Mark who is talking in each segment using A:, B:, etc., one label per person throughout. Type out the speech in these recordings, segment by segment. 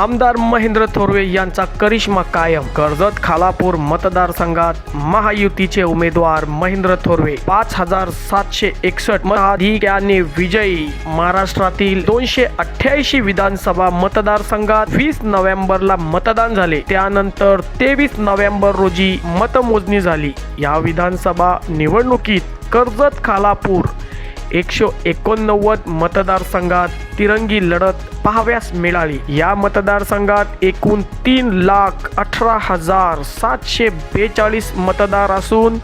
A: आमदार महेंद्र थोरवे यांचा करिश्मा कायम. कर्जत खालापूर मतदारसंघात महायुतीचे उमेदवार महेंद्र थोरवे. पाच हजार सातशे एकसष्ट मताधिक्याने विजयी. महाराष्ट्रातील दोनशे अठ्ठ्याऐंशी विधानसभा मतदारसंघात वीस नोव्हेंबरला मतदान झाले. त्यानंतर तेवीस नोव्हेंबर रोजी मतमोजणी झाली. या विधानसभा निवडणुकीत कर्जत खालापूर एकशे एकोणनव्वद मतदारसंघात तिरंगी लढत पाहाव्यास मिळाली. या मतदारसंघात एकूण तीन लाख अठरा हजार सातशे बेचाळीस मतदार असून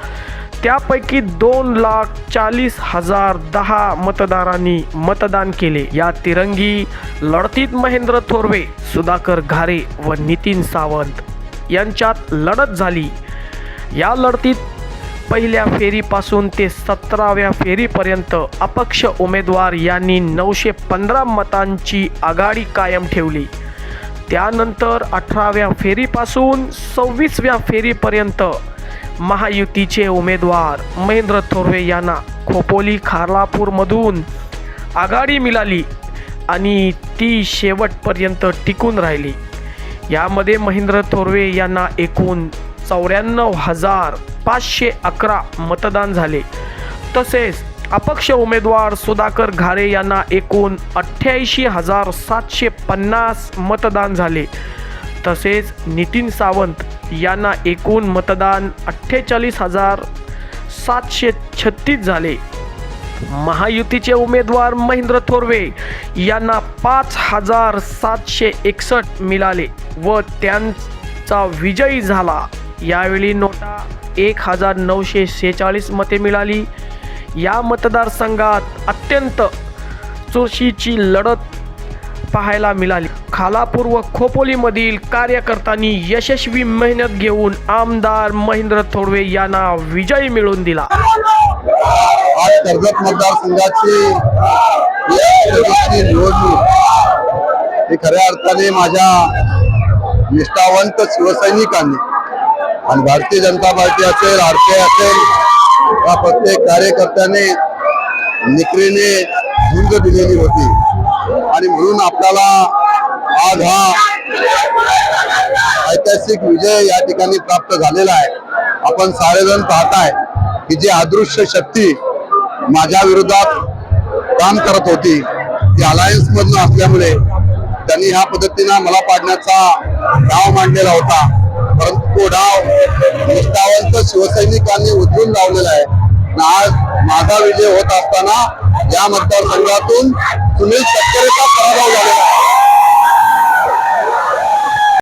A: त्यापैकी दोन लाख चाळीस हजार दहा मतदारांनी मतदान केले. या तिरंगी लढतीत महेंद्र थोरवे सुधाकर घारे व नितीन सावंत यांच्यात लढत झाली. या लढतीत पहिल्या फेरीपासून ते सतराव्या फेरीपर्यंत अपक्ष उमेदवार यांनी नऊशे पंधरा मतांची आघाडी कायम ठेवली. त्यानंतर अठराव्या फेरीपासून सव्वीसव्या फेरीपर्यंत महायुतीचे उमेदवार महेंद्र थोरवे यांना खोपोली खारलापूरमधून आघाडी मिळाली आणि ती शेवटपर्यंत टिकून राहिली. यामध्ये महेंद्र थोरवे यांना एकूण चौऱ्याण्णव हजार पाचशे अकरा मतदान झाले. तसेच अपक्ष उमेदवार सुधाकर घारे यांना एकूण अठ्ठ्याऐंशी हजार सातशे पन्नास मतदान झाले. तसेच नितीन सावंत यांना एकूण मतदान अठ्ठेचाळीस हजार सातशे छत्तीस झाले. महायुतीचे उमेदवार महेंद्र थोरवे यांना पाच हजार सातशे एकसष्ट मिळाले व त्यांचा विजयी झाला. यावेळी नोटा एक हजार नऊशे सेहेचाळीस मते मिळाली. या मतदारसंघात अत्यंत चुरशीची लढत पाहायला मिळाली. खालापूर व खोपोलीमधील कार्यकर्त्यांनी यशस्वी मेहनत घेऊन आमदार महेंद्र थोडवे यांना विजयी मिळवून दिला.
B: आज कर्जत मतदारसंघाची निवडणूक. ही खऱ्या अर्थाने माझ्या निष्ठावंत शिवसैनिकांनी आणि भारतीय जनता पार्टी असेल आरके असेल या प्रत्येक कार्यकर्त्याने निकरीने झुंज दिलेली होती. आणि म्हणून आपल्याला आज हा ऐतिहासिक विजय या ठिकाणी प्राप्त झालेला आहे. आपण सारेजण पाहताय की जी अदृश्य शक्ती माझ्या विरोधात काम करत होती ती अलायन्स मधनं असल्यामुळे त्यांनी ह्या पद्धतीनं मला पाडण्याचा डाव मांडलेला होता. परंतु तो डाव निष्ठावंत शिवसैनिकांनी उचलून लावलेला आहे. आज माझा विजय होत असताना या मतदारसंघातून सुनील तटकरेचा